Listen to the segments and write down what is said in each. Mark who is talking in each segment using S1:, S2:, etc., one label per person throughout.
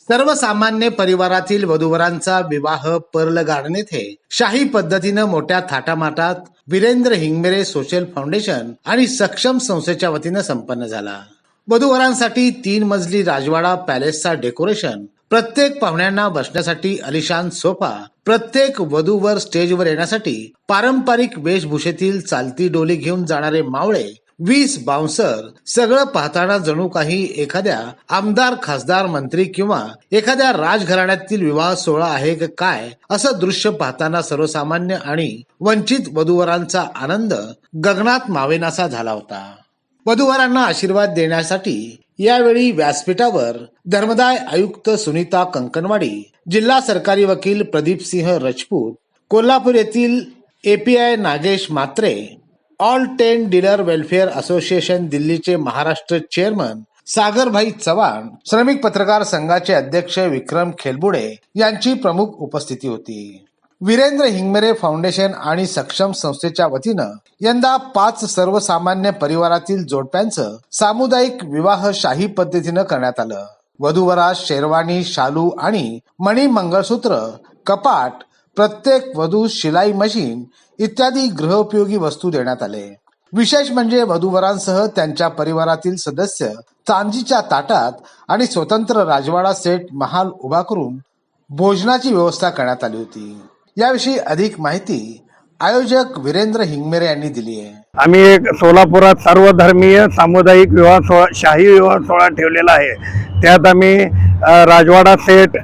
S1: सर्वसामान्य परिवारातील वधूवरांचा विवाह पर्ल गार्डन येथे शाही पद्धतीनं मोठ्या थाटामाटात वीरेंद्र हिंगमेरे सोशल फाउंडेशन आणि सक्षम संस्थेच्या वतीनं संपन्न झाला. वधूवरांसाठी तीन मजली राजवाडा पॅलेसचा डेकोरेशन प्रत्येक पाहुण्यांना बसण्यासाठी अलिशान सोफा प्रत्येक वधूवर स्टेजवर येण्यासाठी पारंपरिक वेशभूषेतील चालती डोली घेऊन जाणारे मावळे वीस बाउन्सर सगळं पाहताना जणू काही एखाद्या आमदार खासदार मंत्री किंवा एखाद्या राजघराण्यातील विवाह सोहळा आहे का काय असं दृश्य पाहताना सर्वसामान्य आणि वंचित वधूवरांचा आनंद गगनात मावेनासा झाला होता. वधूवरांना आशीर्वाद देण्यासाठी यावेळी व्यासपीठावर धर्मदाय आयुक्त सुनीता कंकणवाडी जिल्हा सरकारी वकील प्रदीप सिंह राजपूत कोल्हापूर येथील API Nagesh Matre all tent dealer welfare association दिल्लीचे महाराष्ट्र चेअरमन सागरभाई चव्हाण श्रमिक पत्रकार संघाचे अध्यक्ष विक्रम खेलबुडे यांची प्रमुख उपस्थिती होती. वीरेंद्र हिंगमेरे फाउंडेशन आणि सक्षम संस्थेच्या वतीनं यंदा पाच सर्वसामान्य परिवारातील जोडप्यांचं सामुदायिक विवाह शाही पद्धतीनं करण्यात आलं. वधूवरा शेरवानी शालू आणि मणी मंगळसूत्र कपाट प्रत्येक वधू शिलाई मशीन इत्यादी गृहोपयोगी वस्तू देण्यात आले. विशेष म्हणजे वधूवरांसह त्यांच्या परिवारातील सदस्य चांदीच्या ताटात आणि स्वतंत्र राजवाडा सेट महाल उभा करून भोजनाची व्यवस्था करण्यात आली होती. याविषयी अधिक माहिती आयोजक वीरेंद्र हिंगमेरे यांनी दिली आहे.
S2: आम्ही एक सोलापुरात सर्वधर्मीय सामुदायिक विवाह सोहळा शाही विवाह सोहळा ठेवलेला आहे. त्यात आम्ही राजवाडा सेट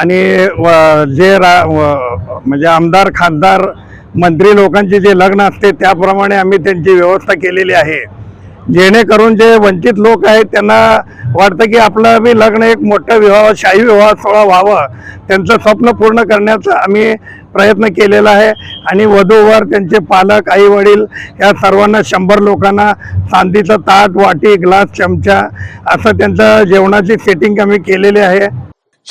S2: आणि व- जे रा म्हणजे आमदार खासदार मंत्री लोकांचे जे लग्न असते त्याप्रमाणे आम्ही त्यांची व्यवस्था केलेली आहे. जेणेकरून जे वंचित लोक आहेत त्यांना वाटतं की आपलं बी लग्न एक मोठं विवाह शाही विवाह सोहळा व्हावं. त्यांचं स्वप्न पूर्ण करण्याचा आम्ही प्रयत्न केलेला आहे. आणि वधूवर त्यांचे पालक आई वडील या सर्वांना शंभर लोकांना चांदीचं ताट वाटी ग्लास चमचा असं त्यांचं जेवणाची सेटिंग आम्ही केलेली आहे.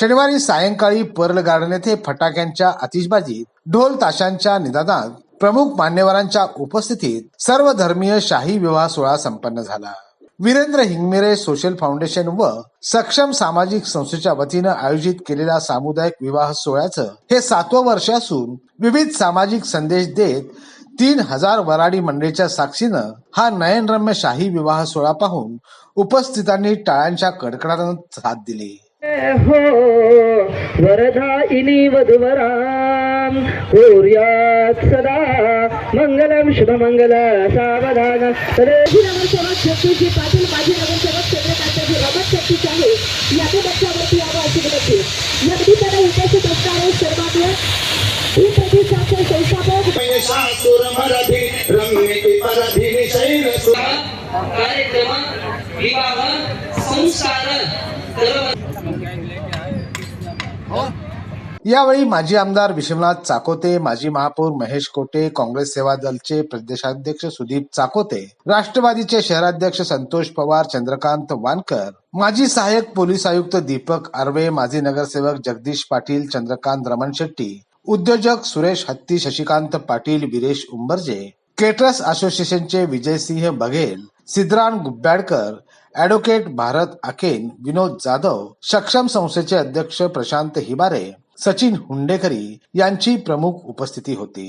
S1: शनिवारी सायंकाळी पर्ल गार्डन येथे फटाक्यांच्या आतिषबाजीत ढोल ताशांच्या निदानात प्रमुख मान्यवरांच्या उपस्थितीत सर्व धर्मीय शाही विवाह सोहळा संपन्न झाला. वीरेंद्र हिंगमिरे सोशल फाउंडेशन व सक्षम सामाजिक संस्थेच्या वतीनं आयोजित केलेल्या सामुदायिक विवाह सोहळ्याचं हे सातवं वर्ष असून विविध सामाजिक संदेश देत तीन हजार वराडी मंडळीच्या साक्षीनं हा नयनरम्य शाही विवाह सोहळा पाहून उपस्थितांनी टाळ्यांच्या कडकडानं साथ दिली.
S3: हो वरदायिनी वधुवराम कुर्यात् सदा मंगलम शुभमंगल सावधान. तदे
S4: माजी नगरसेवक शक्तीजी पाटील माजी नगरसेवक चंद्रकांतजी रमत शक्तीचे आहे. यादी बच्चावरती यावं अशी विनंती. नगदीकडे उपस्थित असणारे सर्वांना ही प्रतिष्ठाचे संस्थापक
S5: कार्यक्रम विवाह संस्कार सर्व
S1: यावेळी माजी आमदार विश्वनाथ चाकोते माजी महापौर महेश कोटे काँग्रेस सेवा दलचे प्रदेशाध्यक्ष सुदीप चाकोते राष्ट्रवादीचे शहराध्यक्ष संतोष पवार चंद्रकांत वानकर माजी सहाय्यक पोलीस आयुक्त दीपक आर्वे माजी नगरसेवक जगदीश पाटील चंद्रकांत रमण शेट्टी उद्योजक सुरेश हत्ती शशिकांत पाटील विरेश उंबरजे केटरस असोसिएशनचे विजयसिंह बघेल सिद्धराम गुब्बाडकर ऍडव्होकेट भारत आकेन विनोद जाधव सक्षम संस्थेचे अध्यक्ष प्रशांत हिबारे सचिन हुंडेकरी यांची प्रमुख उपस्थिती होती.